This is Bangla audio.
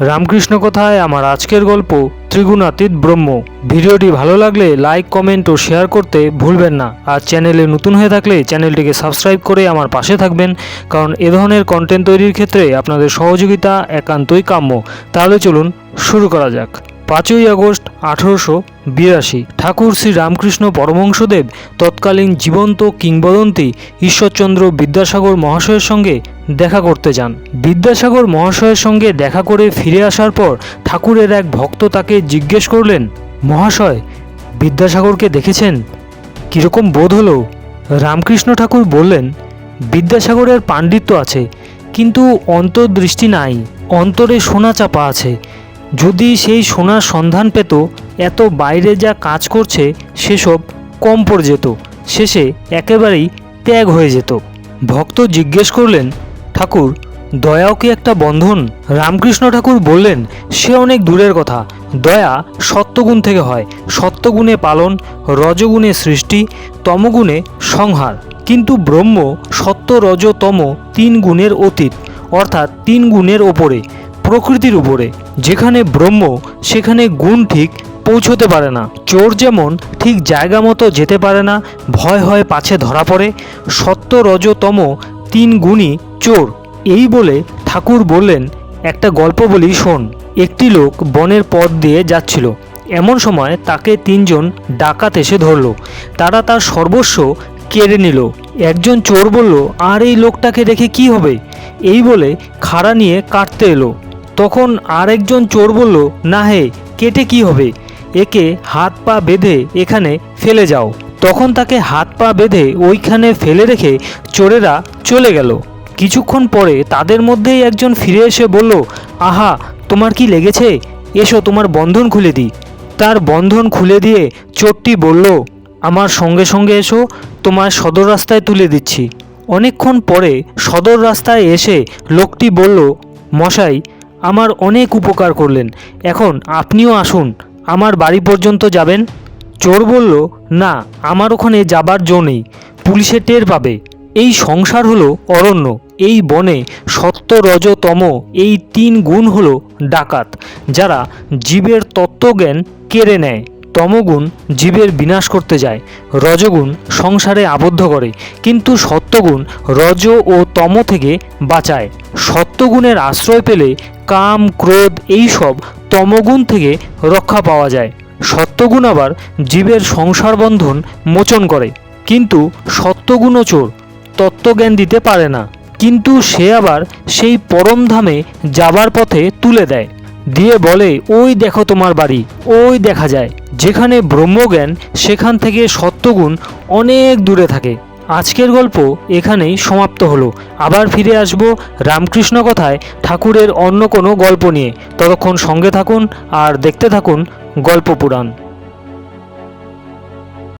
রামকৃষ্ণ কথায়? আমার আজকের গল্প ত্রিগুণাতীত ব্রহ্ম। ভিডিওটি ভালো লাগলে লাইক, কমেন্ট ও শেয়ার করতে ভুলবেন না। আর চ্যানেলে নতুন হয়ে থাকলে চ্যানেলটিকে সাবস্ক্রাইব করে আমার পাশে থাকবেন। কারণ এ ধরনের কন্টেন্ট তৈরির ক্ষেত্রে আপনাদের সহযোগিতা একান্তই কাম্য। তাহলে চলুন শুরু করা যাক। পাঁচই আগস্ট আঠারোশো বিরাশি, ঠাকুর শ্রী রামকৃষ্ণ পরমহংসদেব তৎকালীন জীবন্ত কিংবদন্তি ঈশ্বরচন্দ্র বিদ্যাসাগর মহাশয়ের সঙ্গে দেখা করতে যান। বিদ্যাসাগর মহাশয়ের সঙ্গে দেখা করে ফিরে আসার পর ঠাকুরের এক ভক্ত তাকে জিজ্ঞেস করলেন, মহাশয়, বিদ্যাসাগরকে দেখেছেন? কীরকম বোধ হলো? রামকৃষ্ণ ঠাকুর বললেন, বিদ্যাসাগরের পাণ্ডিত্য আছে, কিন্তু অন্তর্দৃষ্টি নাই, অন্তরে সোনা চাপা আছে। যদি সেই সোনার সন্ধান পেত, এত বাইরে যা কাজ করছে, সেসব কম পড়ে যেত, শেষে একেবারেই ত্যাগ হয়ে যেত। ভক্ত জিজ্ঞেস করলেন ঠাকুর, দয়াও কি একটা বন্ধন? রামকৃষ্ণ ঠাকুর বললেন, সে অনেক দূরের কথা। দয়া সত্যগুণ থেকে হয়। সত্যগুণে পালন, রজগুণে সৃষ্টি, তমগুণে সংহার। কিন্তু ব্রহ্ম সত্য, রজ, তম তিন গুণের অতীত, অর্থাৎ তিন গুণের ওপরে, প্রকৃতির উপরে। যেখানে ব্রহ্ম, সেখানে গুণ ঠিক পৌঁছতে পারে না। চোর যেমন ঠিক জায়গা মতো যেতে পারে না, ভয় হয় পাছে ধরা পড়ে। সত্য রজতম তিন গুণই চোর। এই বলে ঠাকুর বললেন, একটা গল্প বলি, শোন। একটি লোক বনের পথ দিয়ে যাচ্ছিল। এমন সময় তাকে তিনজন ডাকাত এসে ধরলো। তারা তার সর্বস্ব কেড়ে নিল। একজন চোর বলল, আর এই লোকটাকে রেখে কি হবে? এই বলে খাড়া নিয়ে কাটতে এলো। তখন আরেকজন চোর বলল, না হে, কেটে কি হবে? একে হাত পা বেঁধে এখানে ফেলে যাও। তখন তাকে হাত পা বেঁধে ওইখানে ফেলে রেখে চোরেরা চলে গেল। কিছুক্ষণ পরে তাদের মধ্যেই একজন ফিরে এসে বলল, আহা, তোমার কি লেগেছে? এসো, তোমার বন্ধন খুলে দিই। তার বন্ধন খুলে দিয়ে চোরটি বলল, আমার সঙ্গে সঙ্গে এসো তোমার সদর রাস্তায় তুলে দিচ্ছি। অনেকক্ষণ পরে সদর রাস্তায় এসে লোকটি বলল, মশাই, আমার অনেক উপকার করলেন। এখন আপনিও আসুন, আমার বাড়ি পর্যন্ত যাবেন? চোর বলল, না, আমার ওখানে যাবার জো নেই, পুলিশে টের পাবে। এই সংসার হলো অরণ্য। এই বনে সত্য রজ তম এই তিন গুণ হলো ডাকাত, যারা জীবের তত্ত্বজ্ঞান কেড়ে নেয়। তমগুণ জীবের বিনাশ করতে যায়, রজগুণ সংসারে আবদ্ধ করে, কিন্তু সত্যগুণ রজ ও তম থেকে বাঁচায়। সত্যগুণের আশ্রয় পেলে কাম, ক্রোধ এইসব তমগুণ থেকে রক্ষা পাওয়া যায়। সত্যগুণ আবার জীবের সংসার বন্ধন মোচন করে, কিন্তু সত্যগুণও চোর, তত্ত্বজ্ঞান দিতে পারে না। কিন্তু সে আবার সেই পরমধামে যাবার পথে তুলে দেয়। দিয়ে বলে, ওই দেখো তোমার বাড়ি, ওই দেখা যায়। যেখানে ব্রহ্মজ্ঞান, সেখান থেকে সত্যগুণ অনেক দূরে থাকে। আজকের গল্প এখানেই সমাপ্ত হলো। আবার ফিরে আসব রামকৃষ্ণ কথায় ঠাকুরের অন্য কোনো গল্প নিয়ে। ততক্ষণ সঙ্গে থাকুন আর দেখতে থাকুন গল্প পুরাণ।